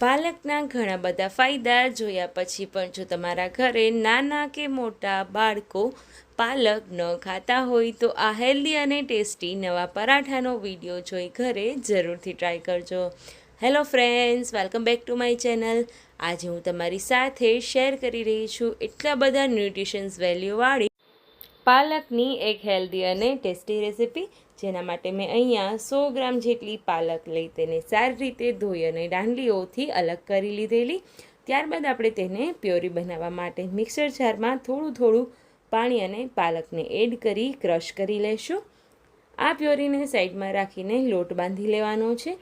પાલકના ઘણા બધા ફાયદા જોયા પછી પણ જો તમારા ઘરે નાના કે મોટા બાળકો પાલક ન ખાતા હોય તો આ હેલ્ધી અને ટેસ્ટી નવા પરાઠાનો વીડિયો જોઈ ઘરે જરૂરથી ટ્રાય કરજો. Hello friends welcome back to my channel આજે હું તમારી સાથે શેર કરી રહી છું એટલા બધા ન્યુટ્રિશન્સ વેલ્યુવાળી પાલકની એક હેલ્ધી અને ટેસ્ટી રેસિપી, જેના માટે મેં અહીંયા સો ગ્રામ જેટલી પાલક લઈ તેને સારી રીતે ધોઈ અને દાંડલીઓથી અલગ કરી લીધેલી. ત્યારબાદ આપણે તેને પ્યોરી બનાવવા માટે મિક્સર જારમાં થોડું થોડું પાણી અને પાલકને એડ કરી ક્રશ કરી લેશું. આ પ્યોરીને સાઈડમાં રાખીને લોટ બાંધી લેવાનો છે.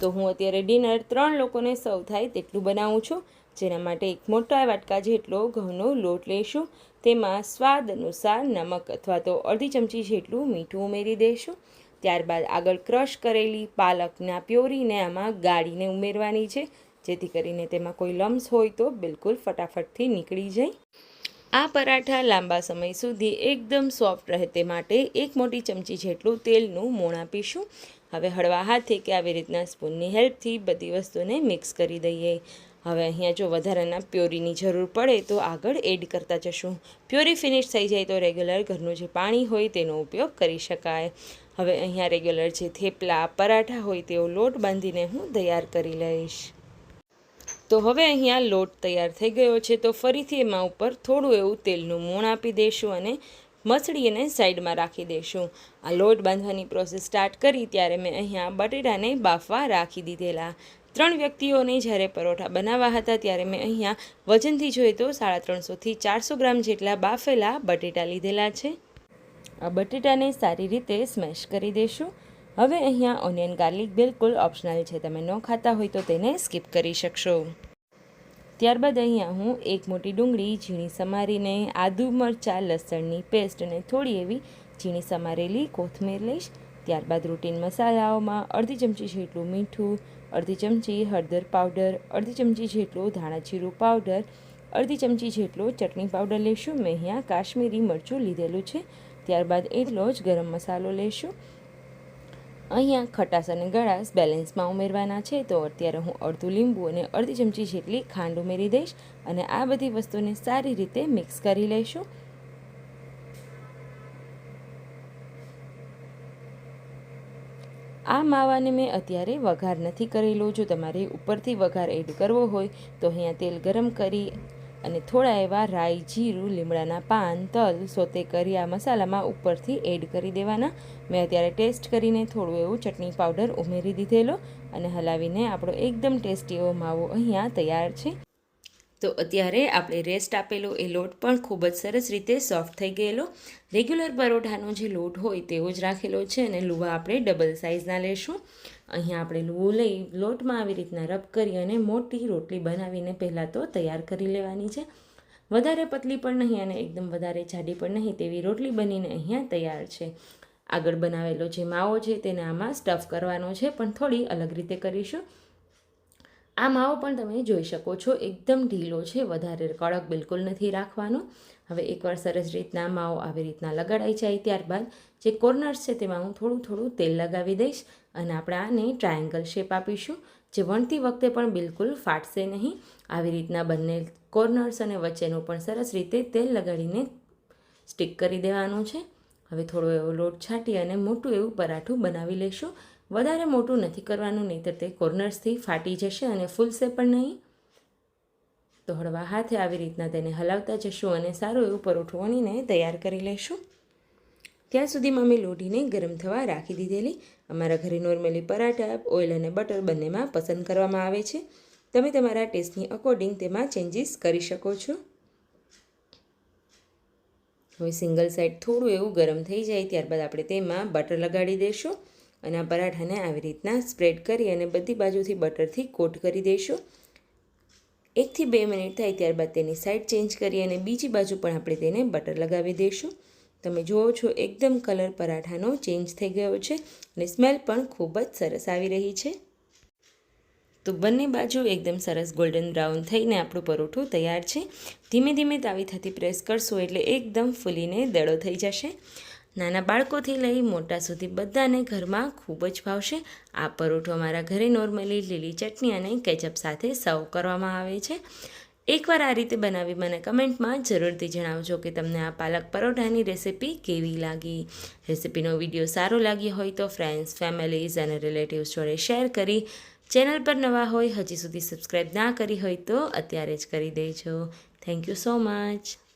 તો હું અત્યારે ડિનર ત્રણ લોકોને સૌ થાય તેટલું બનાવું છું, જેના માટે એક મોટા વાટકા જેટલો ઘઉંનો લોટ લઈશું. તેમાં સ્વાદ અનુસાર નમક અથવા તો અડધી ચમચી જેટલું મીઠું ઉમેરી દઈશું ત્યારબાદ આગળ ક્રશ કરેલી પાલકના પ્યોરીને આમાં ગાળીને ઉમેરવાની છે. જેથી કરીને તેમાં કોઈ લમ્સ હોય તો બિલકુલ ફટાફટથી નીકળી જાય. આ પરાઠા લાંબા સમય સુધી એકદમ સોફ્ટ રહે તે માટે એક મોટી ચમચી જેટલું તેલનું મોણ આપીશું. હવે હળવા હાથે કે આવી રીતના સ્પૂનની હેલ્પથી બધી વસ્તુને મિક્સ કરી દઈએ. હવે અહીંયા જો વધારાના પ્યોરીની જરૂર પડે તો આગળ એડ કરતા જશું. પ્યોરી ફિનિશ થઈ જાય તો રેગ્યુલર ઘરનું જે પાણી હોય તેનો ઉપયોગ કરી શકાય. હવે અહીંયા રેગ્યુલર જે થેપલા, પરાઠા હોય તેવો લોટ બાંધીને હું તૈયાર કરી લઈશ. તો હવે અહીંયા લોટ તૈયાર થઈ ગયો છે તો ફરીથી એમાં ઉપર થોડું એવું તેલનું મૂણ આપી દઈશું અને મસળીને સાઈડમાં રાખી દઈશું આ લોટ બાંધવાની પ્રોસેસ સ્ટાર્ટ કરી ત્યારે મેં અહીંયા બટેટાને બાફવા રાખી દીધેલા. ત્રણ વ્યક્તિઓને જ્યારે પરોઠા બનાવવા હતા ત્યારે મેં અહીંયા વજનથી જોઈએ તો સાડા ત્રણસોથી ચારસો ગ્રામ જેટલા બાફેલા બટેટા લીધેલા છે. આ બટેટાને સારી રીતે સ્મેશ કરી દઈશું હવે અહીંયા ઓનિયન ગાર્લિક બિલકુલ ઓપ્શનલ છે. તમે ન ખાતા હોય તો તેને સ્કીપ કરી શકશો. ત્યારબાદ અહીંયા હું એક મોટી ડુંગળી, ઝીણી સમારીને આદુ મરચાં, લસણની પેસ્ટ અને થોડી એવી ઝીણી સમારેલી કોથમીર લઈશ. ત્યારબાદ રૂટીન મસાલાઓમાં અડધી ચમચી જેટલું મીઠું, અડધી ચમચી હળદર પાવડર, અડધી ચમચી જેટલું ધાણા જીરું પાવડર, અડધી ચમચી જેટલો ચટણી પાવડર લઈશું. મેં અહીંયા કાશ્મીરી મરચું લીધેલું છે. ત્યારબાદ એટલો જ ગરમ મસાલો લઈશું. અહીંયા ખટાશ અને ગળાશ બેલેન્સમાં ઉમેરવાના છે. તો અત્યારે હું અડધું લીંબુ અને અડધી ચમચી જેટલી ખાંડ ઉમેરી દઈશ અને આ બધી વસ્તુને સારી રીતે મિક્સ કરી લઈશું. આ માવાને મેં અત્યારે વઘાર નથી કરેલો. જો તમારે ઉપરથી વઘાર એડ કરવો હોય તો અહીંયા તેલ ગરમ કરી અને થોડા એવા રાઈ, જીરું, લીમડાના પાન, તલ, સોતે કરી આ મસાલામાં ઉપરથી એડ કરી દેવાના. મેં અત્યારે ટેસ્ટ કરીને થોડું એવું ચટણી પાવડર ઉમેરી દીધેલો અને હલાવીને આપણો એકદમ ટેસ્ટી એવો માવો અહીંયા તૈયાર છે. તો અત્યારે આપણે રેસ્ટ આપેલો એ લોટ પણ ખૂબ જ સરસ રીતે સોફ્ટ થઈ ગયેલો. રેગ્યુલર પરોઠાનો જે લોટ હોય તેવો જ રાખેલો છે અને લુવા આપણે ડબલ સાઇઝના લેશું. અહીંયા આપણે લુવો લઈ લોટમાં આવી રીતના રબ કરી અને મોટી રોટલી બનાવીને પહેલાં તો તૈયાર કરી લેવાની છે. વધારે પતલી પણ નહીં અને એકદમ વધારે જાડી પણ નહીં તેવી રોટલી બનીને અહીંયા તૈયાર છે. આગળ બનાવેલો જે માવો છે તેને આમાં સ્ટફ કરવાનો છે, પણ થોડી અલગ રીતે કરીશું. આ માવો પણ તમે જોઈ શકો છો, એકદમ ઢીલો છે, વધારે કડક બિલકુલ નથી રાખવાનો. હવે એકવાર સરસ રીતના માવો આવી રીતના લગાડાઈ જાય ત્યારબાદ જે કોર્નર્સ છે તેમાં હું થોડું થોડું તેલ લગાવી દઈશ અને આપણે આને ટ્રાયેંગલ શેપ આપીશું, જે વણતી વખતે પણ બિલકુલ ફાટશે નહીં. આવી રીતના બંને કોર્નર્સ અને વચ્ચેનું પણ સરસ રીતે તેલ લગાડીને સ્ટીક કરી દેવાનું છે. હવે થોડો એવો લોટ છાંટી અને મોટું એવું પરાઠું બનાવી લઈશું વધારે મોટું નથી કરવાનું, નહીંતર તે કોર્નર્સથી ફાટી જશે અને ફૂલશે પણ નહીં. તો હળવા હાથે આવી રીતના તેને હલાવતા જશું અને સારું એવું પરોઠું વણીને તૈયાર કરી લઈશું ત્યાં સુધીમાં અમે લોઢીને ગરમ થવા રાખી દીધેલી. અમારા ઘરે નોર્મલી પરાઠા ઓઇલ અને બટર બંનેમાં પસંદ કરવામાં આવે છે. તમે તમારા ટેસ્ટની અકોર્ડિંગ તેમાં ચેન્જીસ કરી શકો છો. હવે સિંગલ સાઈડ થોડું એવું ગરમ થઈ જાય, ત્યારબાદ આપણે તેમાં બટર લગાડી દઈશું અને આ પરાઠાને આવી રીતના સ્પ્રેડ કરી અને બધી બાજુથી બટરથી કોટ કરી દઈશું. એકથી બે મિનિટ થાય ત્યારબાદ તેની સાઈડ ચેન્જ કરી અને બીજી બાજુ પણ આપણે તેને બટર લગાવી દઈશું. તમે જુઓ છો એકદમ કલર પરાઠાનો ચેન્જ થઈ ગયો છે અને સ્મેલ પણ ખૂબ જ સરસ આવી રહી છે. તો બંને બાજુ એકદમ સરસ ગોલ્ડન બ્રાઉન થઈને આપણું પરોઠું તૈયાર છે. ધીમે ધીમે તાવી થતી પ્રેસ કરશો એટલે એકદમ ફૂલીને દડો થઈ જશે. નાના બાળકોથી લઈ મોટા સુધી બધાને ઘરમાં ખૂબ જ ભાવશે. આ પરોઠો મારા ઘરે નોર્મલી લીલી ચટણી અને કેચઅપ સાથે સર્વ કરવામાં આવે છે. એકવાર આ રીતે બનાવી મને કમેન્ટમાં જરૂરથી જણાવજો કે તમને આ પાલક પરોઠાની રેસિપી કેવી લાગી. રેસિપીનો વીડિયો સારો લાગ્યો હોય તો ફ્રેન્ડ્સ ફેમિલીઝ અને રિલેટિવ્સ જોડે શેર કરી. ચેનલ પર નવા હોય, હજી સુધી સબસ્ક્રાઈબ ના કરી હોય તો અત્યારે જ કરી દેજો. Thank you so much